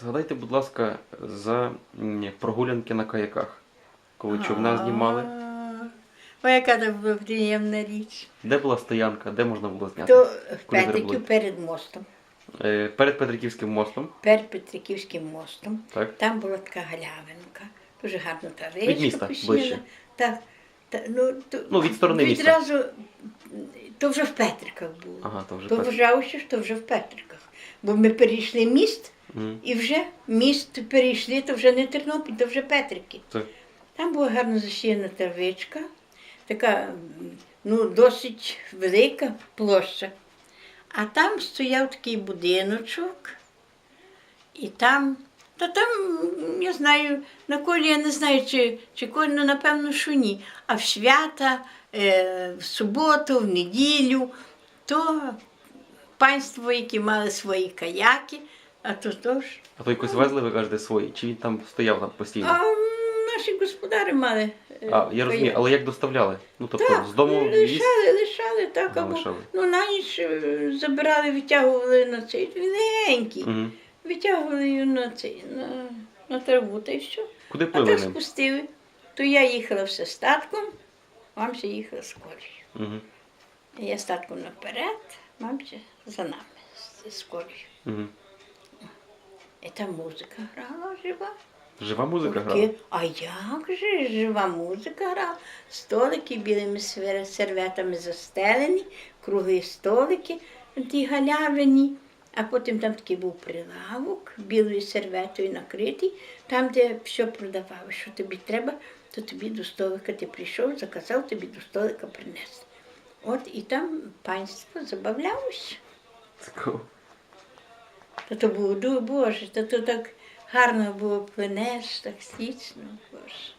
Згадайте, будь ласка, за м, прогулянки на каяках, коли човна знімали. А, Ой, яка це була приємна річ. Де була стоянка, де можна було зняти? То в Куди зробили? Петриків перед мостом, Е, Перед Петриківським мостом, перед Петриківським мостом. так? Там була така галявинка, дуже гарна та Від річка міста посіяна. ближче. Так, та, ну, то, Ну, від сторони міста. відразу, то вже в Петриках було. Ага, то вже то вважалося, що вже в Петриках. Бо ми перейшли міст, І вже міст перейшли, то вже не Тернопіль, то вже Петрики. Це- Там була гарно засіяна травичка, така ну, досить велика площа. А там стояв такий будиночок, і там, та там, я знаю, на колі я не знаю, чи, чи колі, ну, напевно, що ні. А в свята, е, в суботу, в неділю, то панство, які мали свої каяки, а то теж. А то якось везли, ви кажете, свої, чи він там стояв там постійно? А наші господарі мали. е, А, я розумію, але як доставляли? Ну тобто Так, з дому віз? лишали, лишали, так, А, або лишали. ну, на ніч е, забирали, витягували на цей він легенький, Мгм. витягували його на цей, на, на траву та й все. Куди А плили так ним? спустили. То я їхала все статком, мамся їхала з колею. Угу. Я статком наперед, мамся за нами з, з колею. Угу. Там музика грала жива. Жива музика Гурки. грала? А як же жива музика грала? Столики білими серветами застелені, круги столики, ті галявині. А потім там такий був прилавок, білою серветою накритий, там, де все продавали, що тобі треба, то тобі до столика ти прийшов, заказав, тобі до столика принесли. От і там панство забавлялося. Цікаво. Та то було, боже, та то так гарно було пленеш, так стічно, боже.